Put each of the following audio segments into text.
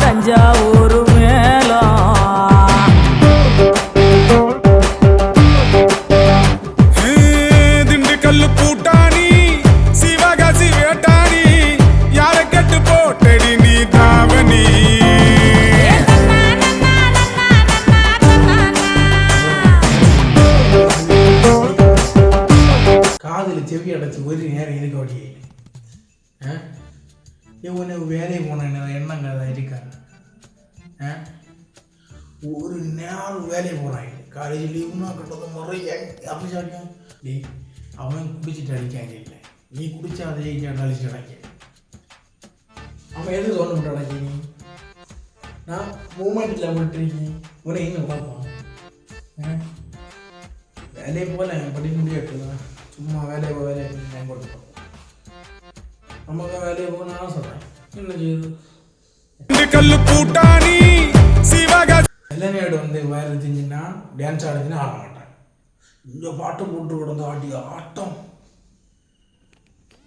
தஞ்சாவூர் மேலம் திண்டுக்கல்லு பூட்டாணி சிவகாசி வேட்டாணி யார கட்டு போட்டடி செவி அடைச்சி ஒரு நேரம் இருக்கு அப்படியே இவனை வேலைக்கு போன எண்ணங்க தான் இருக்கா ஆ ஒரு நாள் வேலைக்கு போகிறான் காலேஜ் லீவுனா கிட்டத்தட்ட முறைய அப்படி சாப்பிட்டேன் டேய் அவன் குடிச்சிட்டு அடிக்காங்க இல்லை நீ குடிச்சா அதே அடிச்சு அடைக்க அவன் எது சொல்ல மட்டும் அடைக்க நீ நான் மூமெண்ட்டில் விட்டுருக்கேன் உன்னை இன்னும் பார்ப்பான் ஆ? வேலையை போல படிக்க முடியாது சும்மா வேலையை போ வேலையை நான் போட்டு நமக்கு வேலையை நான் சொல்றேன். என்ன செய்யுது? கல்லு கூட்டாணி வந்து வயறு தெரிஞ்சுன்னா டான்ஸ் ஆடுதுன்னா ஆட மாட்டேன். இந்த பாட்டு போட்டு கிடந்த ஆடிய ஆட்டம்.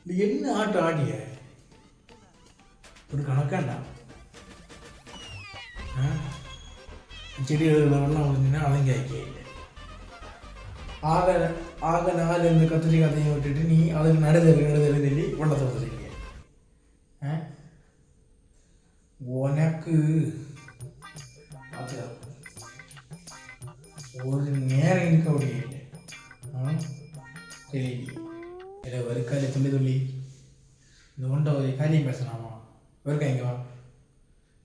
இது என்ன ஆட்டம் ஆடிய? ஒரு கணக்காண்டா செடி செடிகளில் வெள்ளம் அவங்க ஆக ஆக நாலு இந்த கத்திரி கதையை விட்டுட்டு நீ அதுக்கு நடுதல் நடுதல் சொல்லி விட்டுருக்கீங்க ஆ எனக்கு அது ஒரு நேரம் இருக்க முடியல சரி இல்லை ஒரு காலி துள்ளி துள்ளி. இந்த ஒன்றை ஒரு காரியம் பேசலாமா? ஒருக்கா இங்கே வா.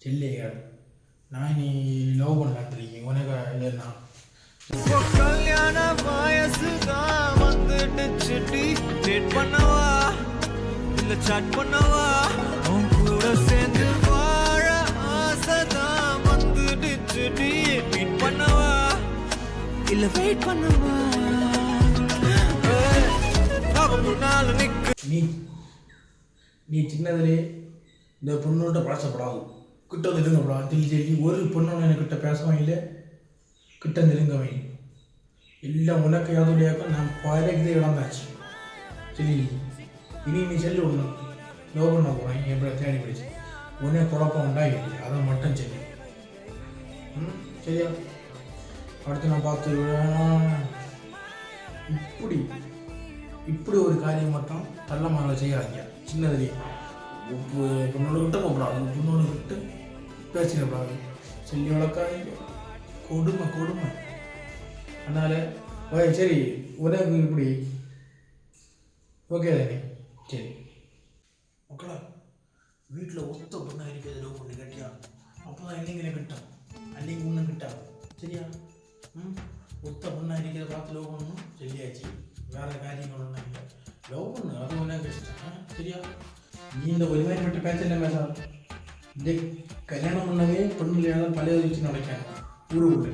செல்லியா நான் நீ லவ் பண்ணலான் உனக்கு இல்லைண்ணா கல்யாண வயசுதான் வந்துடுச்சு டேட் பண்ணவா? இல்ல சாட் பண்ணவா? இல்ல வெயிட் பண்ணவா? நீ நீ சின்னதுலே இந்த பொண்ணோட பழசப்படாது கிட்ட நெருங்கப்படாது சொல்லி சொல்லி ஒரு பொண்ணோட என்கிட்ட பேசவும் இல்லை கிட்ட நெருங்கவே எல்லாம் உனக்கு யாதுடையாக்க நான் பழகிதே இழந்தாச்சு சரி இனி நீ சொல்லி ஒன்று லோ பண்ண போகிறேன் எப்படி தேடி பிடிச்சி. உடனே குழப்பம் உண்டாகிட்டு அதை மட்டும் சரி ம் சரியா? அடுத்து நான் பார்த்து இப்படி இப்படி ஒரு காரியம் மட்டும் தள்ள மாற செய்யாதீங்க சின்னதுலேயே உப்பு பொண்ணோட கிட்ட போகக்கூடாது பொண்ணோட கிட்ட பேசிடக்கூடாது சொல்லி வளர்க்காதீங்க கொடுமை கொடுமை அதனால் ஓய் சரி உனக்கு இப்படி ஓகே தானே சரி மக்களா வீட்டில் ஒத்த பொண்ணா இருக்கிறது லவ் பண்ணி கட்டியா அப்போ தான் என்னைங்க கிட்டும் அன்னைக்கு முன்ன கிட்டா சரியா ம் ஒத்த பொண்ணா இருக்கிற பார்த்து லவ் பண்ணணும் சொல்லியாச்சு வேற காரியங்கள் ஒன்றும் லவ் பண்ணு அது ஒன்றா கஷ்டம் சரியா நீ இந்த ஒருமைப்பட்ட பேச்சல பேசாத இந்த கல்யாணம் பண்ணவே பொண்ணு யாரும் பழைய வச்சு நடக்காங்க ஊரு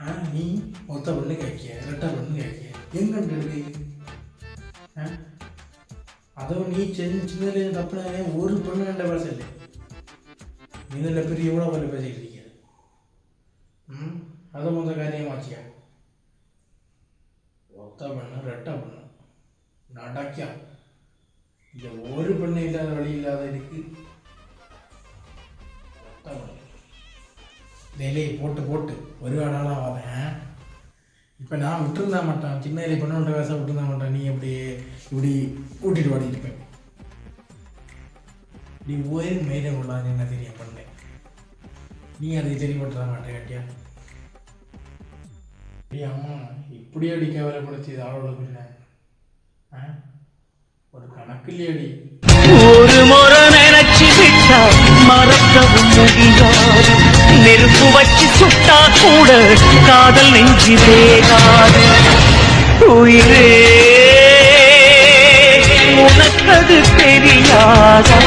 ஆ நீ ஒத்த பொண்ணு கேட்கிய ரெட்டை பொண்ணு கேட்கிய எங்கே எடுக்க ஆ அதுவும் நீ சின்ன சின்னதுல தப்புனாலே ஒரு பொண்ணு கண்ட பேச இல்லை நீங்கள பெரிய எவ்வளோ பண்ணி பேசிக்கிட்டு இருக்கீங்க ம் அதை மொத்த காரியமாச்சியா ஒத்த பெண்ணு ரெட்ட பெண்ணு நடக்கியா இந்த ஒரு பெண்ணு இல்லாத வழி இல்லாத இருக்கு ஒத்த வேலையை போட்டு போட்டு ஒரு நாளாக வரேன் இப்போ நான் விட்டுருந்தா மாட்டேன் சின்ன வேலை பொண்ணோட பேச விட்டுருந்தா மாட்டேன் நீ அப்படியே இப்படி கூட்டிட்டு வாடிட்டு இருப்பேன் நீ ஒரு மேலே கொள்ளாது என்ன தெரியும் பண்ணேன் நீ அதை தெரியப்பட்டுற மாட்டேன் கேட்டியா அம்மா இப்படி அடி கேவலப்படுத்தி ஆளோட பின்ன ஒரு கணக்கு இல்லையடி ஒரு முறை நினைச்சு விட்டா மறக்கவும் முடியாது. நெருப்பு வச்சு சுட்டா கூட காதல் நெஞ்சு வேகாது உயிரே உனக்கது தெரியாதா